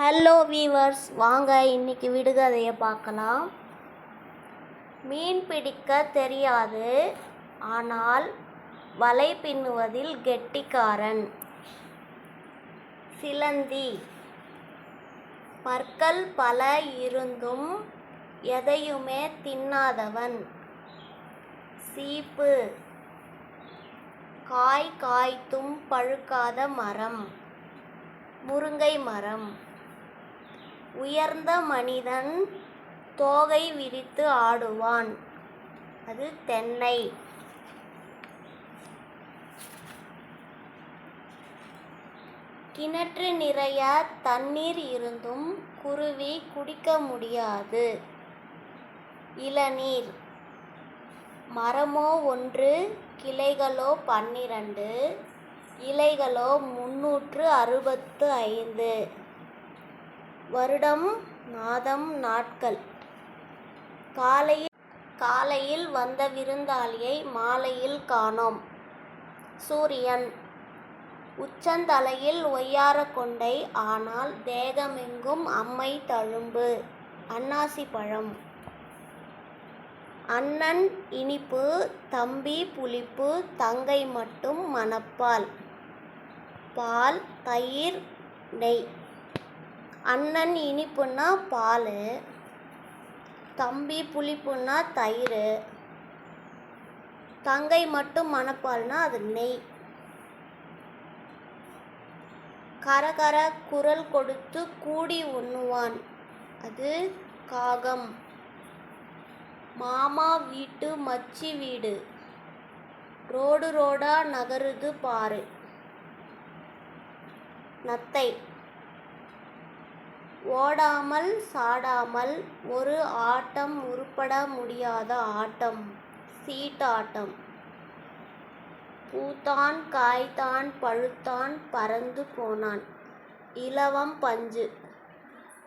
Hello viewers வாங்க இன்னைக்கு விடுகதையை பார்க்கலாம். மீன் பிடிக்க தெரியாது ஆனால் வலை பின்னுவதில் கெட்டிக்காரன். சிலந்தி. பற்கள் பல இருந்தும் எதையுமே தின்னாதவன். சீப்பு. காய் காய்த்தும் பழுக்காத மரம். முருங்கை மரம். உயர்ந்த மனிதன் தோகை விரித்து ஆடுவான். அது தென்னை. கிணற்று நிறைய தண்ணீர் இருந்தும் குருவி குடிக்க முடியாது. இளநீர். மரமோ ஒன்று கிளைகளோ பன்னிரண்டு இலைகளோ முன்னூற்று அறுபத்து ஐந்து. வருடம் மாதம் நாட்கள். காலையில் காலையில் வந்த விருந்தாளியை மாலையில் காணோம். சூரியன். உச்சந்தலையில் ஒய்யார கொண்டை ஆனால் தேகமெங்கும் அம்மை தழும்பு. அன்னாசி பழம். அண்ணன் இனிப்பு தம்பி புளிப்பு தங்கை மட்டும் மணப்பால். பால் தயிர் நெய். அண்ணன் இனிப்புன்னா பால் தம்பி புளிப்புன்னா தயிர் தங்கை மட்டும் மணப்பால்னா அது நெய். கரகர குரல் கொடுத்து கூடி உண்ணுவான். அது காகம். மாமா வீட்டு மச்சி வீடு. ரோடு ரோடா நகருது பாரு. நத்தை. ஓடாமல் சாடாமல் ஒரு ஆட்டம் உருப்பட முடியாத ஆட்டம் சீட்டாட்டம். பூத்தான் காய்த்தான் பழுத்தான் பறந்து போனான். இலவம் பஞ்சு.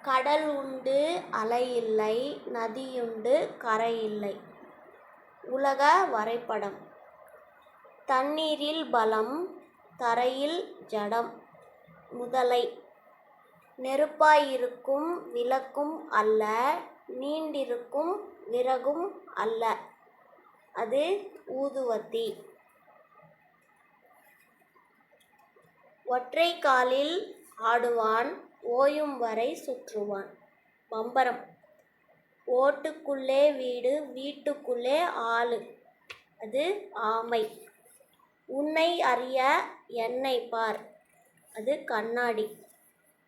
கடல் உண்டு அலையில்லை நதியுண்டு கரையில்லை உலக வரைபடம். தண்ணீரில் பலம் தரையில் ஜடம். முதலை. நெருப்பாயிருக்கும் விளக்கும் அல்ல நீண்டிருக்கும் விறகும் அல்ல. அது ஊதுவத்தி. ஒற்றை காலில் ஆடுவான் ஓயும் வரை சுற்றுவான். பம்பரம். ஓட்டுக்குள்ளே வீடு வீட்டுக்குள்ளே ஆளு. அது ஆமை. உன்னை அறிய என்னை பார். அது கண்ணாடி.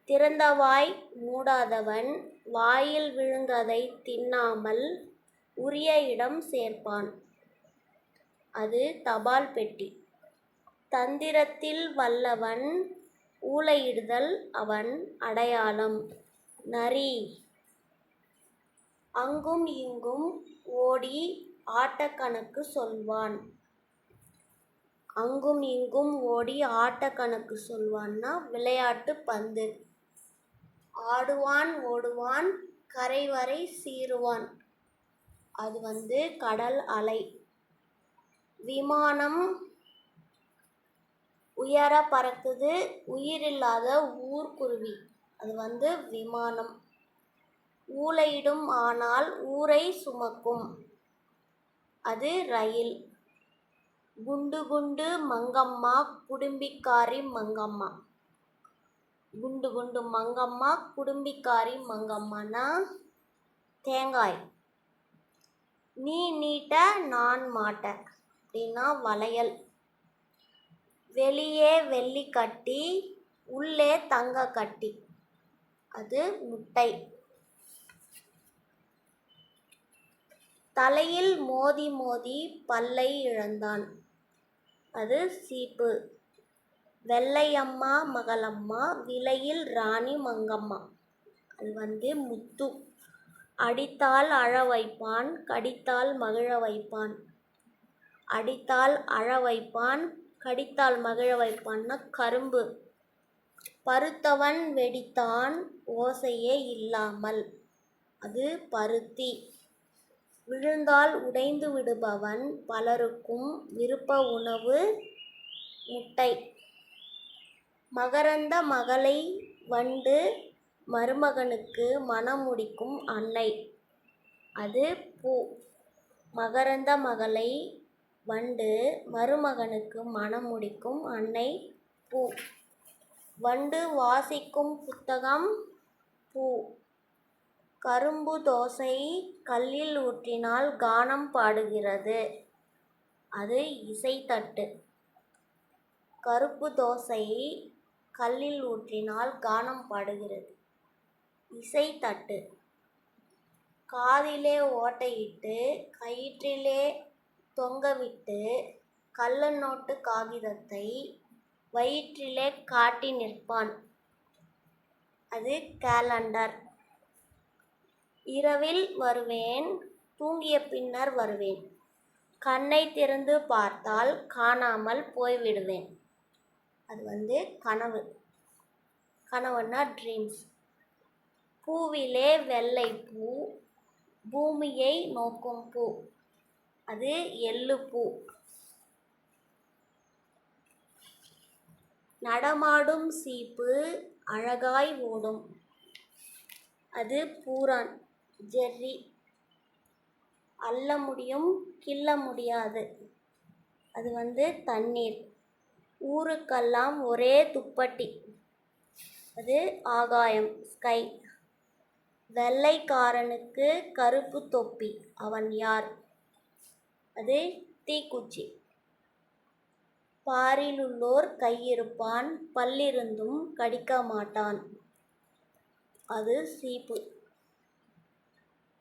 திறந்த வாய் மூடாதவன் வாயில் விழுந்ததைத் தின்னாமல் உரிய இடம் சேர்ப்பான். அது தபால் பெட்டி. தந்திரத்தில் வல்லவன் ஊளையிடுதல் அவன் அடையாளம். நரி. அங்கும் இங்கும் ஓடி ஆட்டக்கணக்கு சொல்வான். அங்கும் இங்கும் ஓடி ஆட்டக்கணக்கு சொல்வான்னா விளையாட்டு பந்து. ஆடுவான் ஓடுவான் கரை வரை சீருவான் அது வந்து கடல் அலை. விமானம் உயர பறக்குது உயிரில்லாத ஊர்க்குருவி அது வந்து விமானம். ஊலையிடும் ஆனால் ஊரை சுமக்கும். அது ரயில். குண்டு குண்டு மங்கம்மா குடும்பிக்காரி மங்கம்மா. குண்டு குண்டு மங்கம்மா குடும்பிக்காரி மங்கம்மானா? தேங்காய். நீ நீட்ட நான் மாட்ட அப்படின்னா வளையல். வெளியே வெள்ளி கட்டி உள்ளே தங்க கட்டி. அது முட்டை. தலையில் மோதி மோதி பல்லை இழந்தான். அது சீப்பு. வெள்ளையம்மா மகளம்மா விலையில் ராணி மங்கம்மா. அது வந்து முத்து. அடித்தால் அழ வைப்பான் கடித்தால் மகிழ வைப்பான். அடித்தால் அழ வைப்பான் கடித்தால் மகிழ வைப்பான்னா கரும்பு. பருத்தவன் வெடித்தான் ஓசையே இல்லாமல். அது பருத்தி. விழுந்தால் உடைந்து விடுபவன் பலருக்கும் விருப்ப உணவு முட்டை. மகரந்த மகளை வண்டு மருமகனுக்கு மணம் முடிக்கும் அன்னை. அது பூ. மகரந்த மகளை வண்டு மருமகனுக்கு மணம் முடிக்கும் அன்னை பூ. வண்டு வாசிக்கும் புத்தகம் பூ. கரும்பு தோசை கல்லில் ஊற்றினால் கானம் பாடுகிறது. அது இசைத்தட்டு. கருப்பு தோசை கல்லில் ஊற்றினால் கானம் பாடுகிறது. இசை தட்டு. காதிலே ஓட்டையிட்டு கயிற்றிலே தொங்கவிட்டு கள்ள நோட்டு காகிதத்தை வயிற்றிலே காட்டி நிற்பான். அது கேலண்டர். இரவில் வருவேன் தூங்கிய பின்னர் வருவேன். கண்ணை திறந்து பார்த்தால் காணாமல் போய்விடுவேன். அது வந்து கனவு. கனவுன்னா ட்ரீம்ஸ் பூவிலே வெள்ளை பூ பூமியை நோக்கும் பூ. அது எள்ளு பூ. நடமாடும் சீப்பு அழகாய் ஓடும். அது பூரான் ஜெர்ரி. அள்ள முடியும் கிள்ள முடியாது. அது வந்து தண்ணீர். ஊருக்கெல்லாம் ஒரே துப்பட்டி. அது ஆகாயம் ஸ்கை வெள்ளைக்காரனுக்கு கருப்பு தொப்பி. அவன் யார்? அது தீக்குச்சி. பாரிலுள்ளோர் கையிருப்பான் பல்லிருந்தும் கடிக்க மாட்டான். அது சீப்பு.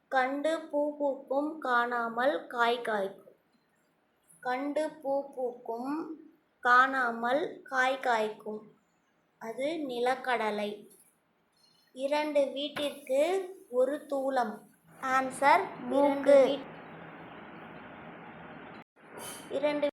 கண்டு பூ பூக்கும் காணாமல் காய் காய்க்கும். கண்டு பூ பூக்கும் காணாமல் காய் காய்க்கும். அது நிலக்கடலை. இரண்டு வீட்டிற்கு ஒரு தூலம் ஆன்சர் மூக்கு. இரண்டு